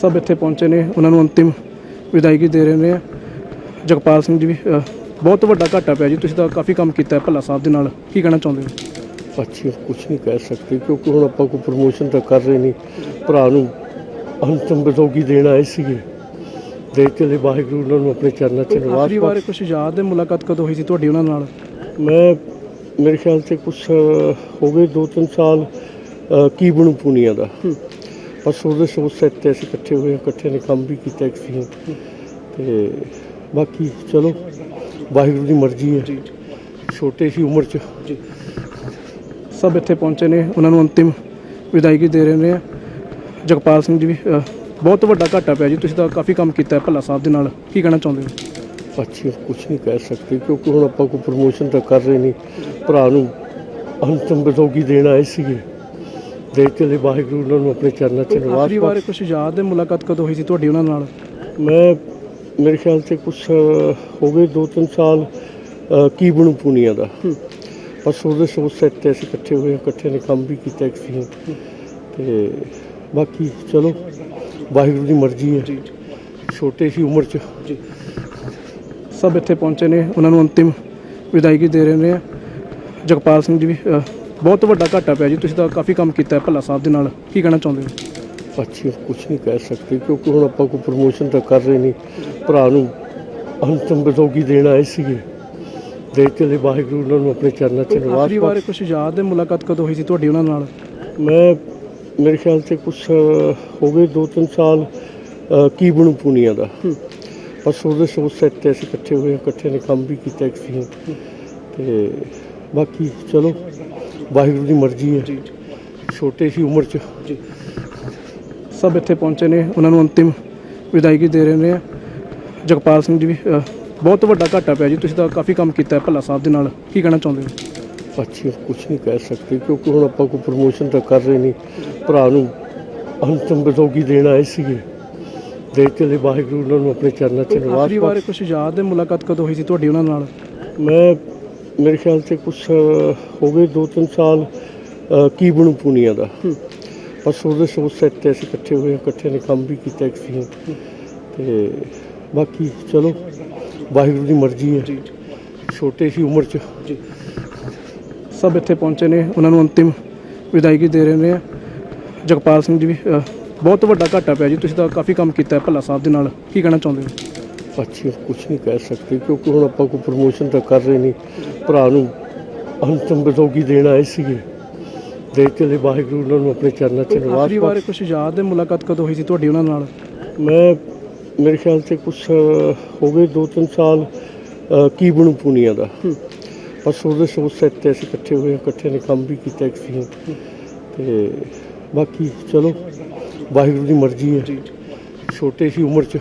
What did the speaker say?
ਸਭ ਇੱਥੇ ਪਹੁੰਚੇ ਨੇ ਉਹਨਾਂ ਨੂੰ ਅੰਤਿਮ ਵਿਦਾਇਗੀ ਦੇ ਰਹੇ ਨੇ। ਜਗਪਾਲ ਸਿੰਘ ਜੀ ਵੀ ਅ, ਬਹੁਤ ਵੱਡਾ ਘਾਟਾ ਪਿਆ ਜੀ ਤੁਸੀਂ ਤਾਂ ਕਾਫੀ ਕੰਮ ਕੀਤਾ ਹੈ ਭੱਲਾ ਸਾਹਿਬ ਦੇ ਨਾਲ। ਕੀ ਕਹਿਣਾ ਚਾਹੁੰਦੇ ਹੋ? ਅੱਛੀ ਕੁਝ ਨਹੀਂ ਕਹਿ ਸਕਦੇ ਕਿਉਂਕਿ ਹੁਣ ਆਪਾਂ ਕੋਈ ਪ੍ਰਮੋਸ਼ਨ ਤਾਂ ਕਰ ਰਹੇ ਨਹੀਂ। ਭਰਾ ਨੂੰ ਅੰਤਮ ਵਿਦੋਗੀ ਦੇਣ ਆਏ ਸੀਗੇ। ਦੇ ਕੇ ਲਈ ਵਾਹਿਗੁਰੂ ਉਹਨਾਂ ਨੂੰ ਆਪਣੇ ਚਰਨਾਂ 'ਚ ਨਿਵਾਸ ਆਖਰੀ ਵਾਰ ਕੁਝ ਯਾਦ ਹੈ ਮੁਲਾਕਾਤ ਕਦੋਂ ਹੋਈ ਸੀ ਤੁਹਾਡੀ ਉਹਨਾਂ ਨਾਲ? ਮੈਂ ਮੇਰੇ ਖਿਆਲ ਤੇ ਕੁਝ ਹੋ ਗਏ 2-3 ਸਾਲ ਅ, ਕੀ ਬਣੂ ਪੂਨੀਆ ਦਾ। ਹੂੰ। ਬਸ ਉਹਦੇ ਸੋਚ ਸੈਟ ਤੇ ਅਸੀਂ ਇਕੱਠੇ ਹੋਏ ਇਕੱਠੇ ਨੇ ਕੰਮ ਵੀ ਕੀਤਾ ਇੱਕ ਸੀ ਤੇ ਬਾਕੀ ਚਲੋ ਵਾਹਿਗੁਰੂ ਦੀ ਮਰਜ਼ੀ ਹੈ। ਛੋਟੇ ਸੀ ਉਮਰ 'ਚ। ਸਭ ਇੱਥੇ ਪਹੁੰਚੇ ਨੇ ਉਹਨਾਂ ਨੂੰ ਅੰਤਿਮ ਵਿਦਾਇਗੀ ਦੇ ਰਹੇ ਨੇ। ਜਗਪਾਲ ਸਿੰਘ ਜੀ ਵੀ ਅ, ਬਹੁਤ ਵੱਡਾ ਘਾਟਾ ਪਿਆ ਜੀ ਤੁਸੀਂ ਤਾਂ ਕਾਫੀ ਕੰਮ ਕੀਤਾ ਹੈ ਭੱਲਾ ਸਾਹਿਬ ਦੇ ਨਾਲ। ਕੀ ਕਹਿਣਾ ਚਾਹੁੰਦੇ ਹੋ? ਅੱਛੀ ਕੁਝ ਨਹੀਂ ਕਹਿ ਸਕਦੇ ਕਿਉਂਕਿ ਹੁਣ ਆਪਾਂ ਕੋਈ ਪ੍ਰਮੋਸ਼ਨ ਤਾਂ ਕਰ ਰਹੇ ਨਹੀਂ। ਭਰਾ ਨੂੰ ਅੰਤਮ ਵਿਦੋਗੀ ਦੇਣ ਆਏ ਸੀਗੇ। ਦੇ ਕੇ ਲਈ ਵਾਹਿਗੁਰੂ ਉਹਨਾਂ ਨੂੰ ਆਪਣੇ ਚਰਨਾਂ 'ਚ ਨਿਵਾਸ ਆਖਰੀ ਵਾਰ ਕੁਝ ਯਾਦ ਹੈ? ਮੁਲਾਕਾਤ ਕਦੋਂ ਹੋਈ ਸੀ ਤੁਹਾਡੀ ਉਹਨਾਂ ਨਾਲ? ਮੈਂ ਮੇਰੇ ਖਿਆਲ ਤੇ ਕੁਝ ਹੋ ਗਏ 2-3 ਸਾਲ ਅ, ਕੀ ਬਣੂ ਪੂਨੀਆ ਦਾ। ਹੂੰ। ਬਸ ਉਹਦੇ ਸੋਚ ਸੈਟ ਤੇ ਅਸੀਂ ਇਕੱਠੇ ਹੋਏ ਇਕੱਠੇ ਨੇ ਕੰਮ ਵੀ ਕੀਤਾ ਇੱਕ ਸੀ ਤੇ ਬਾਕੀ ਚਲੋ ਵਾਹਿਗੁਰੂ ਦੀ ਮਰਜ਼ੀ ਹੈ। ਜੀ ਛੋਟੇ ਸੀ ਉਮਰ 'ਚ। ਸਭ ਇੱਥੇ ਪਹੁੰਚੇ ਨੇ ਉਹਨਾਂ ਨੂੰ ਅੰਤਿਮ ਵਿਦਾਇਗੀ ਦੇ ਰਹੇ ਨੇ। ਜਗਪਾਲ ਸਿੰਘ ਜੀ ਵੀ ਅ, ਬਹੁਤ ਵੱਡਾ ਘਾਟਾ ਪਿਆ ਜੀ। ਤੁਸੀਂ ਤਾਂ ਕਾਫੀ ਕੰਮ ਕੀਤਾ ਹੈ ਭੱਲਾ ਸਾਹਿਬ ਦੇ ਨਾਲ। ਕੀ ਕਹਿਣਾ ਚਾਹੁੰਦੇ ਹੋ? ਅੱਛੀ ਕੁਝ ਨਹੀਂ ਕਹਿ ਸਕਦੇ ਕਿਉਂਕਿ ਹੁਣ ਆਪਾਂ ਕੋਈ ਪ੍ਰਮੋਸ਼ਨ ਤਾਂ ਕਰ ਰਹੇ ਨਹੀਂ। ਭਰਾ ਨੂੰ ਅੰਤਮ ਵਿਦੋਗੀ ਦੇਣ ਆਏ ਸੀਗੇ। ਦੇ ਲਈ ਵਾਹਿਗੁਰੂ ਉਹਨਾਂ ਨੂੰ ਆਪਣੇ ਚਰਨਾਂ 'ਚ ਨਿਵਾਸ ਆਖਰੀ ਵਾਰ ਕੁਝ ਯਾਦ ਹੈ? ਮੁਲਾਕਾਤ ਕਦੋਂ ਹੋਈ ਸੀ ਤੁਹਾਡੀ ਉਹਨਾਂ ਨਾਲ? ਮੈਂ ਮੇਰੇ ਖਿਆਲ ਤੇ ਕੁਝ ਹੋ ਗਏ 2-3 ਸਾਲ ਕੀ ਬਣੂ ਪੂਨੀਆ ਦਾ। ਬਸ ਉਹਦੇ ਸੋਚ ਸੈਟ ਤੇ ਅਸੀਂ ਇਕੱਠੇ ਹੋਏ ਇਕੱਠੇ ਨੇ ਕੰਮ ਵੀ ਕੀਤਾ ਇੱਕ ਸੀ ਤੇ ਬਾਕੀ ਚਲੋ ਵਾਹਿਗੁਰੂ ਦੀ ਮਰਜ਼ੀ ਹੈ। ਛੋਟੇ ਸੀ ਉਮਰ 'ਚ। ਸਭ ਇੱਥੇ ਪਹੁੰਚੇ ਨੇ ਉਹਨਾਂ ਨੂੰ ਅੰਤਿਮ ਵਿਦਾਇਗੀ ਦੇ ਰਹੇ ਨੇ। ਜਗਪਾਲ ਸਿੰਘ ਜੀ ਵੀ ਅ, ਬਹੁਤ ਵੱਡਾ ਘਾਟਾ ਪਿਆ ਜੀ ਤੁਸੀਂ ਤਾਂ ਕਾਫੀ ਕੰਮ ਕੀਤਾ ਹੈ ਭੱਲਾ ਸਾਹਿਬ ਦੇ ਨਾਲ। ਕੀ ਕਹਿਣਾ ਚਾਹੁੰਦੇ ਹੋ? ਅੱਛੀ ਕੁਝ ਨਹੀਂ ਕਹਿ ਸਕਦੇ ਕਿਉਂਕਿ ਹੁਣ ਆਪਾਂ ਕੋਈ ਪ੍ਰਮੋਸ਼ਨ ਤਾਂ ਕਰ ਰਹੇ ਨਹੀਂ। ਭਰਾ ਨੂੰ ਅੰਤਮ ਵਿਦੋਗੀ ਦੇਣ ਆਏ ਸੀਗੇ। ਦੇ ਲਈ ਵਾਹਿਗੁਰੂ ਉਹਨਾਂ ਨੂੰ ਆਪਣੇ ਚਰਨਾਂ 'ਚ ਨਿਵਾਸ ਆਖਰੀ ਵਾਰ ਕੁਝ ਯਾਦ ਹੈ ਮੁਲਾਕਾਤ ਕਦੋਂ ਹੋਈ ਸੀ ਤੁਹਾਡੀ ਉਹਨਾਂ ਨਾਲ? ਮੈਂ ਮੇਰੇ ਖਿਆਲ ਤੇ ਕੁਝ ਹੋ ਗਏ 2-3 ਸਾਲ ਕੀ ਬਣੂ ਪੂਨੀਆ ਦਾ। ਬਸ ਉਹਦੇ ਸੋਚ ਸੈਟ ਤੇ ਅਸੀਂ ਇਕੱਠੇ ਹੋਏ ਇਕੱਠੇ ਨੇ ਕੰਮ ਵੀ ਕੀਤਾ ਇੱਕ ਸੀ ਤੇ ਬਾਕੀ ਚਲੋ ਵਾਹਿਗੁਰੂ ਦੀ ਮਰਜ਼ੀ ਹੈ। ਛੋਟੇ ਸੀ ਉਮਰ 'ਚ। ਸਭ ਇੱਥੇ ਪਹੁੰਚੇ ਨੇ ਉਹਨਾਂ ਨੂੰ ਅੰਤਿਮ ਵਿਦਾਇਗੀ ਦੇ ਰਹੇ ਨੇ। ਜਗਪਾਲ ਸਿੰਘ ਜੀ ਵੀ ਬਹੁਤ ਵੱਡਾ ਘਾਟਾ ਪਿਆ ਜੀ ਤੁਸੀਂ ਤਾਂ ਕਾਫੀ ਕੰਮ ਕੀਤਾ ਹੈ ਭੱਲਾ ਸਾਹਿਬ ਦੇ ਨਾਲ। ਕੀ ਕਹਿਣਾ ਚਾਹੁੰਦੇ ਹੋ? ਅੱਛੀ ਕੁਝ ਨਹੀਂ ਕਹਿ ਸਕਦੇ ਕਿਉਂਕਿ ਹੁਣ ਆਪਾਂ ਕੋਈ ਪ੍ਰਮੋਸ਼ਨ ਤਾਂ ਕਰ ਰਹੇ ਨਹੀਂ। ਭਰਾ ਨੂੰ ਅੰਤਮ ਵਿਦੋਗੀ ਦੇਣ ਆਏ ਸੀਗੇ। ਦੇ ਲਈ ਵਾਹਿਗੁਰੂ ਉਹਨਾਂ ਨੂੰ ਆਪਣੇ ਚਰਨਾਂ 'ਚ ਨਿਵਾਸ ਆਖਰੀ ਵਾਰ ਕੁਝ ਯਾਦ ਹੈ? ਮੁਲਾਕਾਤ ਕਦੋਂ ਹੋਈ ਸੀ ਤੁਹਾਡੀ ਉਹਨਾਂ ਨਾਲ? ਮੈਂ ਮੇਰੇ ਖਿਆਲ ਤੇ ਕੁਝ ਹੋ ਗਏ 2-3 ਸਾਲ ਕੀ ਬਣੂ ਪੂਨੀਆ ਦਾ। ਬਸ ਉਹਦੇ ਸੋਚ ਸੈਟ ਤੇ ਅਸੀਂ ਇਕੱਠੇ ਹੋਏ ਇਕੱਠੇ ਨੇ ਕੰਮ ਵੀ ਕੀਤਾ ਇੱਕ ਸੀ ਤੇ ਬਾਕੀ ਚਲੋ ਵਾਹਿਗੁਰੂ ਦੀ ਮਰਜ਼ੀ ਹੈ। ਛੋਟੇ ਸੀ ਉਮਰ 'ਚ।